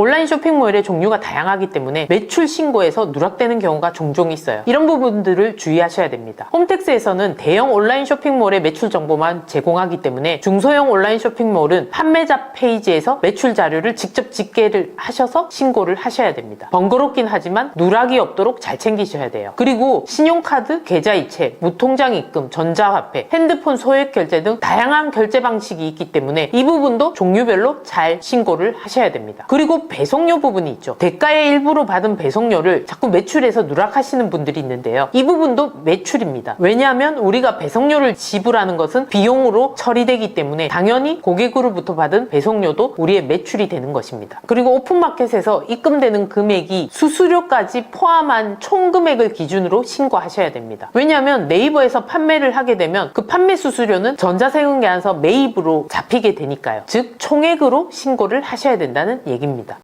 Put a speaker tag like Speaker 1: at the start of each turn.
Speaker 1: 온라인 쇼핑몰의 종류가 다양하기 때문에 매출 신고에서 누락되는 경우가 종종 있어요. 이런 부분들을 주의하셔야 됩니다. 홈택스에서는 대형 온라인 쇼핑몰의 매출 정보만 제공하기 때문에 중소형 온라인 쇼핑몰은 판매자 페이지에서 매출 자료를 직접 집계를 하셔서 신고를 하셔야 됩니다. 번거롭긴 하지만 누락이 없도록 잘 챙기셔야 돼요. 그리고 신용카드, 계좌이체, 무통장 입금, 전자화폐, 핸드폰 소액 결제 등 다양한 결제 방식이 있기 때문에 이 부분도 종류별로 잘 신고를 하셔야 됩니다. 그리고 배송료 부분이 있죠. 대가의 일부로 받은 배송료를 자꾸 매출해서 누락하시는 분들이 있는데요. 이 부분도 매출입니다. 왜냐하면 우리가 배송료를 지불하는 것은 비용으로 처리되기 때문에 당연히 고객으로부터 받은 배송료도 우리의 매출이 되는 것입니다. 그리고 오픈마켓에서 입금되는 금액이 수수료까지 포함한 총 금액을 기준으로 신고하셔야 됩니다. 왜냐하면 네이버에서 판매를 하게 되면 그 판매 수수료는 전자세금계에서 매입으로 잡히게 되니까요. 즉 총액으로 신고를 하셔야 된다는 얘기입니다.